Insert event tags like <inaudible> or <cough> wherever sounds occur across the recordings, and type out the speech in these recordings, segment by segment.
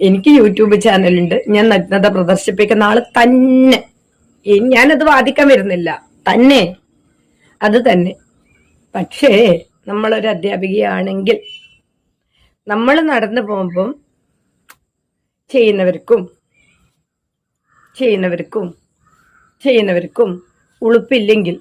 എനിക്ക് യൂട്യൂബ് ചാനലുണ്ട് ഞാൻ നഗ്നത പ്രദർശിപ്പിക്കുന്ന ആൾ തന്നെ. ഞാനത് വാദിക്കാൻ വരുന്നില്ല. തന്നെ. അത് തന്നെ. പക്ഷേ നമ്മളൊരു അധ്യാപികയാണെങ്കിൽ നമ്മൾ നടന്നു പോകുമ്പം ചെയ്യുന്നവർക്കും ചെയ്യുന്നവർക്കും ചെയ്യുന്നവർക്കും ഉളുപ്പില്ലെങ്കിൽ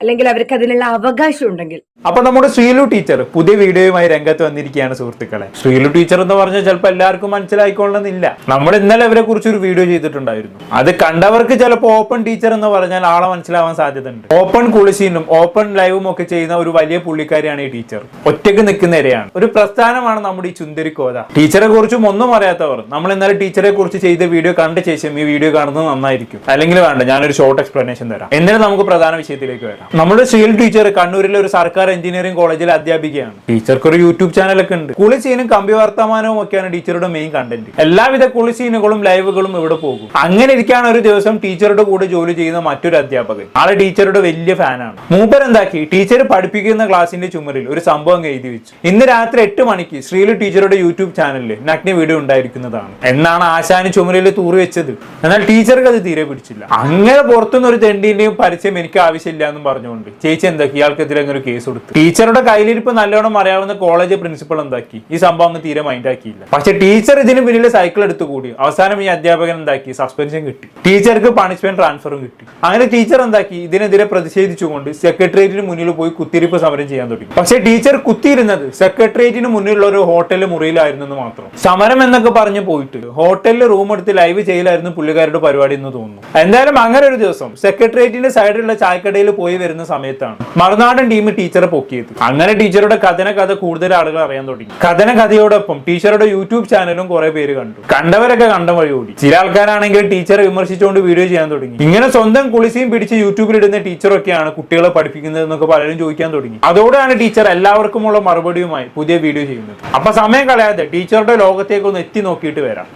അല്ലെങ്കിൽ അവർക്ക് അതിനുള്ള അവകാശം ഉണ്ടെങ്കിൽ. അപ്പൊ നമ്മുടെ ശ്രീലു ടീച്ചർ പുതിയ വീഡിയോയുമായി രംഗത്ത് വന്നിരിക്കുകയാണ് സുഹൃത്തുക്കളെ. ശ്രീലു ടീച്ചർ എന്ന് പറഞ്ഞാൽ ചിലപ്പോൾ എല്ലാവർക്കും മനസ്സിലായിക്കൊള്ളണമെന്നില്ല നമ്മൾ ഇന്നലെ അവരെ കുറിച്ച് ഒരു വീഡിയോ ചെയ്തിട്ടുണ്ടായിരുന്നു. അത് കണ്ടവർക്ക് ചിലപ്പോൾ ഓപ്പൺ ടീച്ചർ എന്ന് പറഞ്ഞാൽ ആളെ മനസ്സിലാവാൻ സാധ്യതയുണ്ട്. ഓപ്പൺ കുളിശീനും ഓപ്പൺ ലൈവും ഒക്കെ ചെയ്യുന്ന ഒരു വലിയ പുള്ളിക്കാരിയാണ് ഈ ടീച്ചർ. ഒറ്റയ്ക്ക് നിൽക്കുന്നവരെയാണ് ഒരു പ്രസ്ഥാനമാണ് നമ്മുടെ ഈ ചുന്ദരി കോത ടീച്ചറെ കുറിച്ചും ഒന്നും അറിയാത്തവർ നമ്മൾ ഇന്നലെ ടീച്ചറെ കുറിച്ച് ചെയ്ത വീഡിയോ കണ്ട ശേഷം ഈ വീഡിയോ കാണുന്നത് നന്നായിരിക്കും. അല്ലെങ്കിൽ വേണ്ട ഞാനൊരു ഷോർട്ട് എക്സ്പ്ലനേഷൻ തരാം. എന്നിട്ട് നമുക്ക് പ്രധാന വിഷയത്തിലേക്ക് വരാം. നമ്മുടെ സുയൽ ടീച്ചർ കണ്ണൂരിലെ ഒരു സർക്കാർ എഞ്ചിനീയറിംഗ് കോളേജിൽ അധ്യാപികയാണ്. ടീച്ചർക്ക് ഒരു യൂട്യൂബ് ചാനലൊക്കെ ഉണ്ട്. കുളി സീനും കമ്പി വർത്തമാനവും ഒക്കെയാണ് ടീച്ചറുടെ മെയിൻ കണ്ടന്റ് എല്ലാവിധ കുളി സീനുകളും ലൈവുകളും ഇവിടെ പോകും. അങ്ങനെ ഇരിക്കാണ് ഒരു ദിവസം ടീച്ചറുടെ കൂടെ ജോലി ചെയ്യുന്ന മറ്റൊരു അധ്യാപകൻ. ആളെ ടീച്ചറുടെ വലിയ ഫാനാണ്. മൂപ്പർ എന്താക്കി? ടീച്ചർ പഠിപ്പിക്കുന്ന ക്ലാസിന്റെ ചുമരിൽ ഒരു സംഭവം എഴുതി വെച്ചു. ഇന്ന് രാത്രി എട്ട് മണിക്ക് ശ്രീലു ടീച്ചറുടെ യൂട്യൂബ് ചാനലിൽ നഗ്ന വീഡിയോ ഉണ്ടായിരിക്കുന്നതാണ്. എന്നാണ് ആശാന് ചുമരിൽ തൂറി വെച്ചത്. എന്നാൽ ടീച്ചർക്ക് അത് തീരെ പിടിച്ചില്ല. അങ്ങനെ പുറത്തുനിന്ന് ഒരു തെണ്ടിന്റെയും പരസ്യം എനിക്ക് ആവശ്യമില്ല എന്നും പറഞ്ഞുകൊണ്ട് ചേച്ചി എന്താക്കി ഇയാൾക്കെതിരെ അങ്ങനെ ഒരു കേസ് കൊടുത്തു. ടീച്ചറുടെ കയ്യിലിരിപ്പ് നല്ലോണം അറിയാവുന്ന കോളേജ് പ്രിൻസിപ്പൾ എന്താക്കി? ഈ സംഭവം അങ്ങ് തീരെ മൈൻഡ് ആക്കിയില്ല. പക്ഷെ ടീച്ചർ ഇതിന് പിന്നിൽ സൈക്കിൾ എടുത്തു കൂടി. അവസാനം ഈ അധ്യാപകൻ എന്താക്കി? സസ്പെൻഷൻ കിട്ടി. ടീച്ചർക്ക് പണിഷ്മെന്റ് ട്രാൻസ്ഫറും കിട്ടി. അങ്ങനെ ടീച്ചർ എന്താക്കി? ഇതിനെതിരെ പ്രതിഷേധിച്ചുകൊണ്ട് സെക്രട്ടേറിയറ്റിന് മുന്നിൽ പോയി കുത്തിരിപ്പ് സമരം ചെയ്യാൻ തുടങ്ങി. പക്ഷെ ടീച്ചർ കുത്തിയിരുന്നത് സെക്രട്ടേറിയറ്റിന് മുന്നിലുള്ള ഒരു ഹോട്ടൽ മുറിയിലായിരുന്നു മാത്രം. സമരം എന്നൊക്കെ പറഞ്ഞു പോയിട്ട് ഹോട്ടലിൽ റൂം എടുത്ത് ലൈവ് ചെയ്യലായിരുന്നു പുള്ളിക്കാരുടെ പരിപാടി എന്ന് തോന്നുന്നു. എന്തായാലും അങ്ങനെ ഒരു ദിവസം സെക്രട്ടേറിയറ്റിന്റെ സൈഡിലുള്ള ചായക്കടയിൽ പോയി വരുന്ന സമയത്താണ്. മറുനാടൻ ടീം ടീച്ചറെ പൊക്കിയത്. അങ്ങനെ ടീച്ചറുടെ കഥന കഥ കൂടുതൽ ആളുകൾ അറിയാൻ തുടങ്ങി. കഥന കഥയോടൊപ്പം ടീച്ചറുടെ യൂട്യൂബ് ചാനലും കുറെ പേര് കണ്ടു. കണ്ടവരൊക്കെ കണ്ട വഴി ഓടി. ചില ആൾക്കാരാണെങ്കിൽ ടീച്ചറെ വിമർശിച്ചുകൊണ്ട് വീഡിയോ ചെയ്യാൻ തുടങ്ങി. ഇങ്ങനെ സ്വന്തം കുളിസിയും പിടിച്ച് യൂട്യൂബിൽ ഇടുന്ന ടീച്ചറൊക്കെയാണ് കുട്ടികളെ പഠിപ്പിക്കുന്നത് എന്നൊക്കെ പലരും ചോദിക്കാൻ തുടങ്ങി. അതോടെയാണ് ടീച്ചർ എല്ലാവർക്കുമുള്ള മറുപടിയുമായി പുതിയ വീഡിയോ ചെയ്യുന്നത്. അപ്പൊ സമയം കളയാതെ ടീച്ചറുടെ ലോകത്തേക്ക് ഒന്ന് എത്തി നോക്കിയിട്ട് വരാം.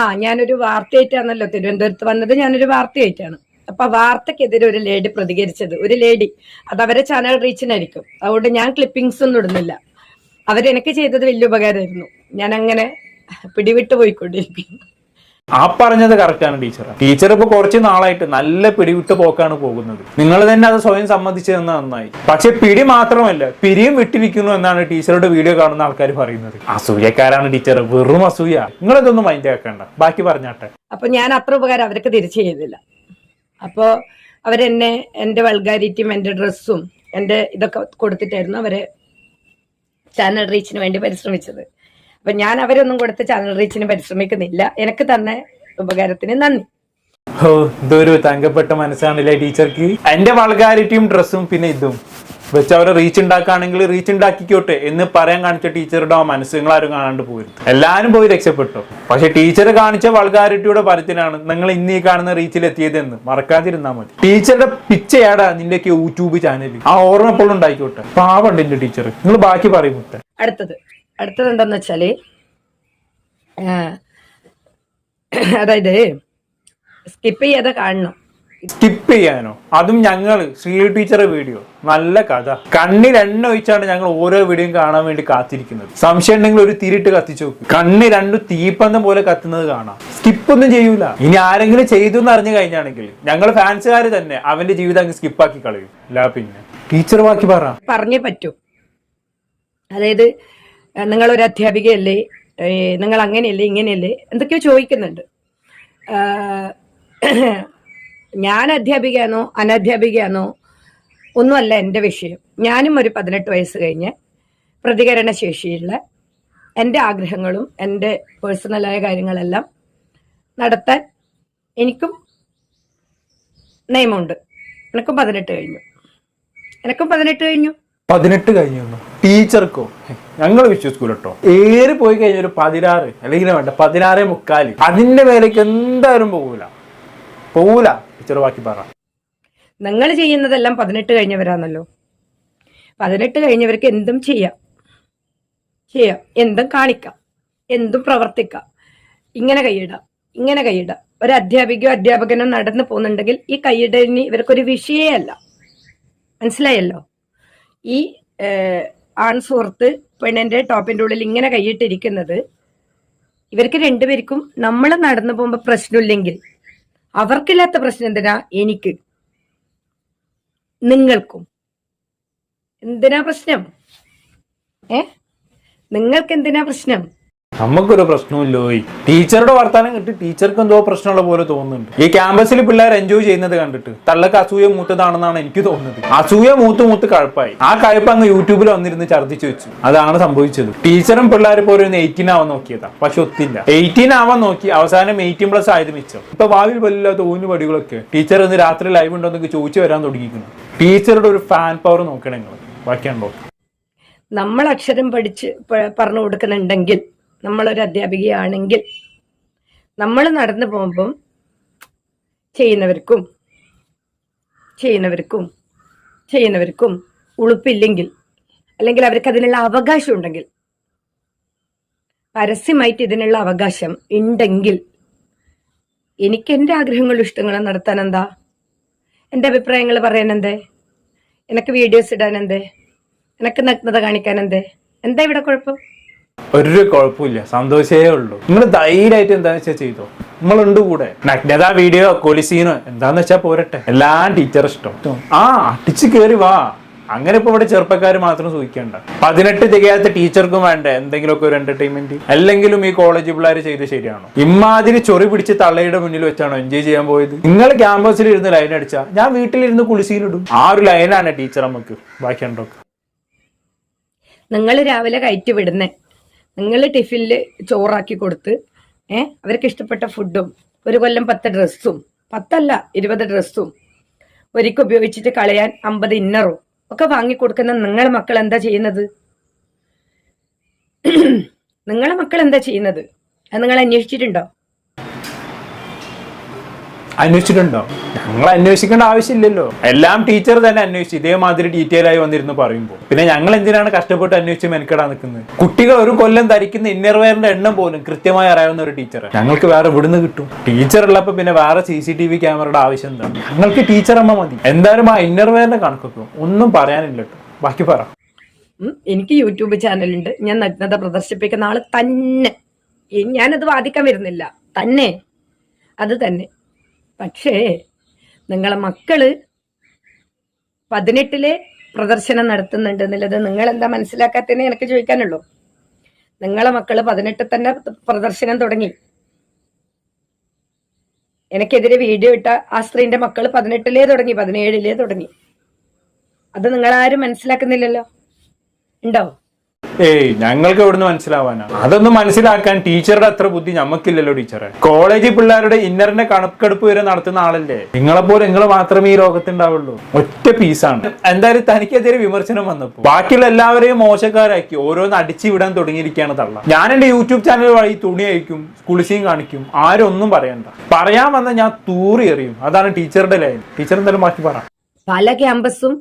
ആ ഞാനൊരു വാർത്തയായിട്ടാണല്ലോ തിരുവനന്തപുരത്ത് വന്നത്. ഞാനൊരു വാർത്തയായിട്ടാണ് അപ്പൊ വാർത്തക്കെതിരെ ഒരു ലേഡി പ്രതികരിച്ചത് ഒരു ലേഡി. അത് അവരെ ചാനൽ റീച്ചിനായിരിക്കും അതുകൊണ്ട് ഞാൻ ക്ലിപ്പിംഗ്സ് ഒന്നും ഇടുന്നില്ല. അവരെനിക്ക് ചെയ്തത് വലിയ ഉപകാരമായിരുന്നു. ഞാൻ അങ്ങനെ പിടിവിട്ട് പോയിക്കൊണ്ടിരിക്കും ആ പറഞ്ഞത് കറക്റ്റാണ് ടീച്ചർ ടീച്ചർ ഇപ്പൊ കുറച്ച് നാളായിട്ട് നല്ല പിടിവിട്ട് പോക്കാണ് പോകുന്നത്. നിങ്ങൾ തന്നെ അത് സ്വയം സമ്മതിച്ചു തന്ന നന്നായി. പക്ഷെ പിടി മാത്രമല്ല പിരിയും വിട്ടിരിക്കുന്നു എന്നാണ് ടീച്ചറുടെ വീഡിയോ കാണുന്ന ആൾക്കാർ പറയുന്നത്. അസൂയക്കാരാണ് ടീച്ചർ വെറും അസൂയ. നിങ്ങളിതൊന്നും മൈൻഡ് ആക്കണ്ട. ബാക്കി പറഞ്ഞാട്ടെ. അപ്പൊ ഞാൻ അത്ര ഉപകാരം അവർക്ക് തിരിച്ചു ചെയ്തില്ല. അപ്പോ അവരെന്നെ എന്റെ വൾഗാരിറ്റിയും എന്റെ ഡ്രസ്സും എന്റെ ഇതൊക്കെ കൊടുത്തിട്ടായിരുന്നു അവരെ ചാനൽ റീച്ചിന് വേണ്ടി പരിശ്രമിച്ചത്. അപ്പൊ ഞാൻ അവരൊന്നും കൊടുത്ത് ചാനൽ റീച്ചിന് പരിശ്രമിക്കുന്നില്ല. എനിക്ക് തന്നെ ഉപകാരത്തിന് നന്ദി. ഓ ഇതൊരു തങ്കപ്പെട്ട മനസ്സാണല്ലേ ടീച്ചർക്ക്? എന്റെ വൾഗാരിറ്റിയും ഡ്രസ്സും പിന്നെ ഇതും. വെച്ച് അവരെ റീച്ച് ഉണ്ടാക്കുകയാണെങ്കിൽ റീച്ച് ഉണ്ടാക്കിക്കോട്ടെ എന്ന് പറയാൻ കാണിച്ച ടീച്ചറുടെ ആ മനസ്സ് നിങ്ങൾ ആരും കാണാണ്ട് പോയിരുന്നു എല്ലാവരും പോയി രക്ഷപ്പെട്ടു. പക്ഷെ ടീച്ചർ കാണിച്ച വൾഗാരിറ്റിയുടെ പരത്തിനാണ് നിങ്ങൾ ഇന്ന് ഈ കാണുന്ന റീച്ചിൽ എത്തിയതെന്ന് മറക്കാതിരുന്നാൽ മതി. ടീച്ചറുടെ പിച്ചയാടാ നിന്റെയൊക്കെ യൂട്യൂബ് ചാനൽ ആ ഓർമ്മ എപ്പോഴും ഉണ്ടായിക്കോട്ടെ. പാവണ്ട് എന്റെ ടീച്ചർ നിങ്ങൾ ബാക്കി പറയും മുട്ട അടുത്തത്. അടുത്തത് എന്താന്ന് വെച്ചാൽ അതായത് സ്കിപ്പ് ചെയ്യാതെ കാണണം. സ്കിപ്പ് ചെയ്യാനോ? അതും ഞങ്ങൾ ശ്രീ ടീച്ചറെ വീഡിയോ. നല്ല കഥ. കണ്ണിൽ എണ്ണ ഒഴിച്ചാണ് ഞങ്ങൾ ഓരോ വീഡിയോയും കാണാൻ വേണ്ടി കാത്തിരിക്കുന്നത്. സംശയം ഉണ്ടെങ്കിൽ ഒരു തിരിട്ട് കത്തിച്ചു നോക്കും. കണ്ണ് രണ്ടു തീപ്പന്തം പോലെ കത്തുന്നത് കാണാം. സ്കിപ്പ് ഒന്നും ചെയ്യൂല. ഇനി ആരെങ്കിലും ചെയ്തു എന്ന് അറിഞ്ഞു കഴിഞ്ഞാണെങ്കിൽ ഞങ്ങൾ ഫാൻസുകാർ തന്നെ അവന്റെ ജീവിതം അങ്ങ് സ്കിപ്പാക്കി കളയും. അല്ല പിന്നെ. ടീച്ചർ ബാക്കി പറ. പറഞ്ഞേ പറ്റൂ. അതായത് നിങ്ങൾ ഒരു അധ്യാപികയല്ലേ? നിങ്ങൾ അങ്ങനെയല്ലേ ഇങ്ങനെയല്ലേ? എന്തൊക്കെയോ ചോദിക്കുന്നുണ്ട്. ഞാൻ അധ്യാപികയാണോ അനധ്യാപികയാണോ? ഒന്നുമല്ല എന്റെ വിഷയം. ഞാനും ഒരു പതിനെട്ട് വയസ്സ് കഴിഞ്ഞ് പ്രതികരണ ശേഷിയുള്ള എന്റെ ആഗ്രഹങ്ങളും എന്റെ പേഴ്സണലായ കാര്യങ്ങളെല്ലാം നടത്താൻ എനിക്കും നിയമമുണ്ട് എനിക്കും പതിനെട്ട് കഴിഞ്ഞു. എനിക്കും പതിനെട്ട് കഴിഞ്ഞു. പതിനെട്ട് കഴിഞ്ഞു ടീച്ചർക്കോ? ഞങ്ങൾ വിശ്വസിക്കൂല കേട്ടോ. ഏറി പോയി കഴിഞ്ഞ ഒരു പതിനാറ് അല്ലെങ്കിൽ വേണ്ട പതിനാറേ മുക്കാൽ. അതിന്റെ മേലേക്ക് എന്തായാലും പോകൂല പോകൂല ടീച്ചർ ബാക്കി പറ നിങ്ങൾ ചെയ്യുന്നതെല്ലാം പതിനെട്ട് കഴിഞ്ഞവരാണല്ലോ. പതിനെട്ട് കഴിഞ്ഞവർക്ക് എന്തും ചെയ്യാം. ചെയ്യാം. എന്തും കാണിക്കാം. എന്തും പ്രവർത്തിക്കാം. ഇങ്ങനെ കൈയിടാം. ഇങ്ങനെ കൈയിടാം. ഒരു അധ്യാപികയോ അധ്യാപകനോ നടന്നു പോകുന്നുണ്ടെങ്കിൽ ഈ കൈയിടലിന് ഇവർക്കൊരു വിഷയമല്ല മനസ്സിലായല്ലോ? ഈ ആൺ സുഹൃത്ത് പെണ്ണിന്റെ ടോപ്പിന്റെ ഉള്ളിൽ ഇങ്ങനെ കൈയിട്ടിരിക്കുന്നത് ഇവർക്ക് രണ്ടുപേർക്കും നമ്മൾ നടന്നു പോകുമ്പോൾ പ്രശ്നമില്ലെങ്കിൽ അവർക്കില്ലാത്ത പ്രശ്നം എന്തിനാ? എനിക്ക്. നിങ്ങൾക്കും. എന്തിനാ പ്രശ്നം? ഏ? നിങ്ങൾക്ക് എന്തിനാ പ്രശ്നം? നമുക്കൊരു പ്രശ്നമില്ലോ ടീച്ചറുടെ വർത്താനം കിട്ടി ടീച്ചർക്ക് എന്തോ പ്രശ്നമുള്ള പോലെ തോന്നുന്നുണ്ട്. ഈ ക്യാമ്പസിൽ പിള്ളേർ എൻജോയ് ചെയ്യുന്നത് കണ്ടിട്ട് തള്ളക്ക് അസൂയ മൂത്തതാണെന്നാണ് എനിക്ക് തോന്നുന്നത്. അസൂയ മൂത്ത് മൂത്ത് കഴപ്പായി. ആ കഴപ്പ് അങ്ങ് യൂട്യൂബിൽ വന്നിരുന്ന് ഛർദ്ദിച്ചു വെച്ചു. അതാണ് സംഭവിച്ചത്. ടീച്ചറും പിള്ളേർ ഇപ്പോൾ ഒരു എയ്റ്റീൻ ആവാൻ നോക്കിയതാ. പക്ഷെ ഒത്തില്ല. എയ്റ്റീൻ ആവാൻ നോക്കി. അവസാനം എയ്റ്റീൻ പ്ലസ് ആയത് മിച്ചം. ഇപ്പൊ ഭാവിയിൽ വല്ലാത്ത ഊന്നു പടികളൊക്കെ ടീച്ചർ ഇന്ന് രാത്രി ലൈവ് ഉണ്ടോ എന്നൊക്കെ ചോദിച്ചു വരാൻ തുടങ്ങിയിരിക്കുന്നു. ടീച്ചറുടെ ഒരു ഫാൻ പവർ നോക്കണം നിങ്ങൾ നമ്മൾ അക്ഷരം പഠിച്ച് പറഞ്ഞു കൊടുക്കുന്നുണ്ടെങ്കിൽ നമ്മളൊരു അധ്യാപികയാണെങ്കിൽ നമ്മൾ നടന്നു പോകുമ്പം ചെയ്യുന്നവർക്കും ചെയ്യുന്നവർക്കും ചെയ്യുന്നവർക്കും ഉളുപ്പില്ലെങ്കിൽ അല്ലെങ്കിൽ അവർക്ക് അതിനുള്ള അവകാശം ഉണ്ടെങ്കിൽ പരസ്യമായിട്ട് ഇതിനുള്ള അവകാശം ഉണ്ടെങ്കിൽ എനിക്ക് എന്റെ ആഗ്രഹങ്ങളും ഇഷ്ടങ്ങളും നടത്താൻ എന്താ? എന്റെ അഭിപ്രായങ്ങൾ പറയാൻ എന്തേ? എനിക്ക് വീഡിയോസ് ഇടാൻ എന്തേ? എനിക്ക് നഗ്നത കാണിക്കാൻ എന്തേ? എന്താ ഇവിടെ കുഴപ്പം? ഒരു കുഴപ്പമില്ല. സന്തോഷേ ഉള്ളൂ. നിങ്ങൾ ധൈര്യമായിട്ട് എന്താന്ന് വെച്ചാൽ ചെയ്തോ. നമ്മളുണ്ട് കൂടെ. നഗ്നത വീഡിയോ കൊലിസീനോ എന്താന്ന് വെച്ചാൽ പോരട്ടെ. എല്ലാ ടീച്ചർ ഇഷ്ടം. ആ അടിച്ചു കയറി വാ. അങ്ങനെ ഇപ്പൊ ഇവിടെ ചെറുപ്പക്കാർ മാത്രം സൂചിക്കണ്ട പതിനെട്ട് തികയാത്ത ടീച്ചർക്കും വേണ്ട. എന്തെങ്കിലുമൊക്കെ ഒരു എന്റർടൈൻമെന്റ് അല്ലെങ്കിലും ഈ കോളേജ് പിള്ളേർ ചെയ്ത് ശരിയാണോ? ഇമാതിരി ചൊറി പിടിച്ച് തള്ളയുടെ മുന്നിൽ വെച്ചാണോ എൻജോയ് ചെയ്യാൻ പോയത്? നിങ്ങൾ ക്യാമ്പസിൽ ഇരുന്ന് ലൈൻ അടിച്ചാ ഞാൻ വീട്ടിലിരുന്ന് കുളിസീനിടും ആ ഒരു ലൈനാണ് ടീച്ചർ നമുക്ക് ബാക്കി ഉണ്ടോ നിങ്ങൾ രാവിലെ കയറ്റി വിടുന്നേ. നിങ്ങൾ ടിഫിനിൽ ചോറാക്കി കൊടുത്ത് ഏ അവർക്ക് ഇഷ്ടപ്പെട്ട ഫുഡും ഒരു കൊല്ലം പത്ത് ഡ്രസ്സും പത്തല്ല ഇരുപത് ഡ്രസ്സും ഒരിക്കൽ ഉപയോഗിച്ചിട്ട് കളയാൻ അമ്പത് ഇന്നറും ഒക്കെ വാങ്ങിക്കൊടുക്കുന്ന നിങ്ങളുടെ മക്കൾ എന്താ ചെയ്യുന്നത്? <clears throat> നിങ്ങളെ മക്കൾ എന്താ ചെയ്യുന്നത്? അത് നിങ്ങൾ അന്വേഷിച്ചിട്ടുണ്ടോ? അന്വേഷിച്ചിട്ടുണ്ടോ? ഞങ്ങൾ അന്വേഷിക്കേണ്ട ആവശ്യമില്ലല്ലോ. എല്ലാം ടീച്ചർ തന്നെ അന്വേഷിച്ചു. ഇതേമാതിരി ഡീറ്റെയിൽ ആയി വന്നിരുന്നു പറയുമ്പോൾ പിന്നെ ഞങ്ങൾ എന്തിനാണ് കഷ്ടപ്പെട്ട് അന്വേഷിച്ച് മെനക്കെടാൻ നിൽക്കുന്നത്? കുട്ടികൾ ഒരു കൊല്ലം ധരിക്കുന്ന ഇന്നർവെയറിന്റെ എണ്ണം പോലും കൃത്യമായി അറിയാവുന്ന ഒരു ടീച്ചർ ഞങ്ങൾക്ക് വേറെ ഇവിടുന്ന് കിട്ടും. ടീച്ചർ ഉള്ളപ്പോ പിന്നെ വേറെ സി സി ടി വി ക്യാമറയുടെ ആവശ്യം എന്താണ് ഞങ്ങൾക്ക് ടീച്ചർ അമ്മ മതി. എന്തായാലും ആ ഇന്നർവെയറിന്റെ കണക്കൊക്കെ ഒന്നും പറയാനില്ല കേട്ടോ ബാക്കി പറ. എനിക്ക് യൂട്യൂബ് ചാനലുണ്ട് ഞാൻ നഗ്നത പ്രദർശിപ്പിക്കുന്ന ആൾ തന്നെ. ഞാനത് വാദിക്കാൻ വരുന്നില്ല. തന്നെ. അത് തന്നെ. പക്ഷേ നിങ്ങളെ മക്കൾ പതിനെട്ടിലെ പ്രദർശനം നടത്തുന്നുണ്ട് എന്നുള്ളത് നിങ്ങൾ എന്താ മനസ്സിലാക്കാത്തതെന്ന് എനിക്ക് ചോദിക്കാനുള്ളൂ. നിങ്ങളെ മക്കൾ പതിനെട്ടിൽ തന്നെ പ്രദർശനം തുടങ്ങി. എനിക്കെതിരെ വീഡിയോ ഇട്ട ആ സ്ത്രീന്റെ മക്കൾ പതിനെട്ടിലേ തുടങ്ങി പതിനേഴിലേ തുടങ്ങി. അത് നിങ്ങളാരും മനസ്സിലാക്കുന്നില്ലല്ലോ? ഉണ്ടോ? ഏയ് ഞങ്ങൾക്ക് എവിടുന്ന് മനസ്സിലാവാനാ? അതൊന്നും മനസ്സിലാക്കാൻ ടീച്ചറുടെ അത്ര ബുദ്ധി ഞമ്മക്കില്ലല്ലോ ടീച്ചറെ. കോളേജ് പിള്ളേരുടെ ഇന്നറിന്റെ കണക്കെടുപ്പ് വരെ നടത്തുന്ന ആളല്ലേ? നിങ്ങളെ പോലെ നിങ്ങൾ മാത്രമേ ഈ ലോകത്തുണ്ടാവുള്ളൂ. ഒറ്റ പീസാണ്. എന്തായാലും തനിക്കെതിരെ വിമർശനം വന്നപ്പോ. ബാക്കിയുള്ള എല്ലാവരെയും മോശക്കാരാക്കി ഓരോന്ന് അടിച്ചു വിടാൻ തുടങ്ങിയിരിക്കുകയാണ് തള്ള. ഞാൻ എന്റെ യൂട്യൂബ് ചാനൽ വഴി തുണി അയക്കും കുളിസിയും കാണിക്കും ആരും ഒന്നും പറയണ്ട. പറയാൻ വന്ന ഞാൻ തൂറി എറിയും. അതാണ് ടീച്ചറുടെ ലൈൻ. ടീച്ചർ എന്തായാലും ബാക്കി പറ. പല ക്യാമ്പസും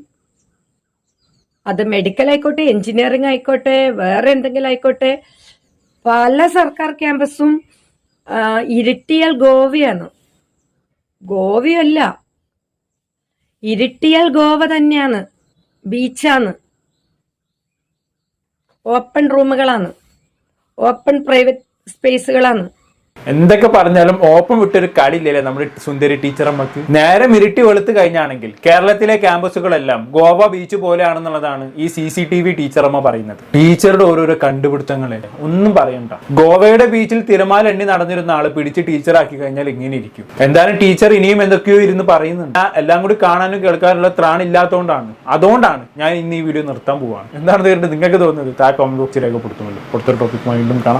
അത് മെഡിക്കൽ ആയിക്കോട്ടെ എഞ്ചിനീയറിംഗ് ആയിക്കോട്ടെ വേറെ എന്തെങ്കിലും ആയിക്കോട്ടെ പല സർക്കാർ ക്യാമ്പസും ഇരിട്ടിയാൽ ഗോവയാണ്. ഗോവയല്ല. ഇരിട്ടിയാൽ ഗോവ തന്നെയാണ്. ബീച്ചാണ്. ഓപ്പൺ റൂമുകളാണ്. ഓപ്പൺ പ്രൈവറ്റ് സ്പേസുകളാണ്. എന്തൊക്കെ പറഞ്ഞാലും ഓപ്പൺ വിട്ടൊരു കളിയില്ലല്ലേ നമ്മുടെ സുന്ദരി ടീച്ചർമ്മക്ക് നേരെ മിരിട്ടി വെളുത്ത് കഴിഞ്ഞാണെങ്കിൽ കേരളത്തിലെ ക്യാമ്പസുകളെല്ലാം ഗോവ ബീച്ച് പോലെയാണെന്നുള്ളതാണ് ഈ സി സി ടി വി ടീച്ചറമ്മ പറയുന്നത്. ടീച്ചറുടെ ഓരോരോ കണ്ടുപിടുത്തങ്ങളെ. ഒന്നും പറയണ്ട. ഗോവയുടെ ബീച്ചിൽ തിരമാല എണ്ണി നടന്നിരുന്ന ആൾ പിടിച്ച് ടീച്ചറാക്കി കഴിഞ്ഞാൽ ഇങ്ങനെ ഇരിക്കും. എന്തായാലും ടീച്ചർ ഇനിയും എന്തൊക്കെയോ ഇരുന്ന് പറയുന്നുണ്ട്. എല്ലാം കൂടി കാണാനും കേൾക്കാനുള്ള ത്രാണില്ലാത്തതുകൊണ്ടാണ് അതുകൊണ്ടാണ് ഞാൻ ഇന്ന് ഈ വീഡിയോ നിർത്താൻ പോവാണ്. എന്താണ് തീർച്ചയായിട്ടും നിങ്ങൾക്ക് തോന്നുന്നത്? താ കോമന്റ് ബോക്സിൽ രേഖപ്പെടുത്തുമല്ലോ. കൊടുത്തൊരു ടോപ്പിക് വീണ്ടും കാണാം.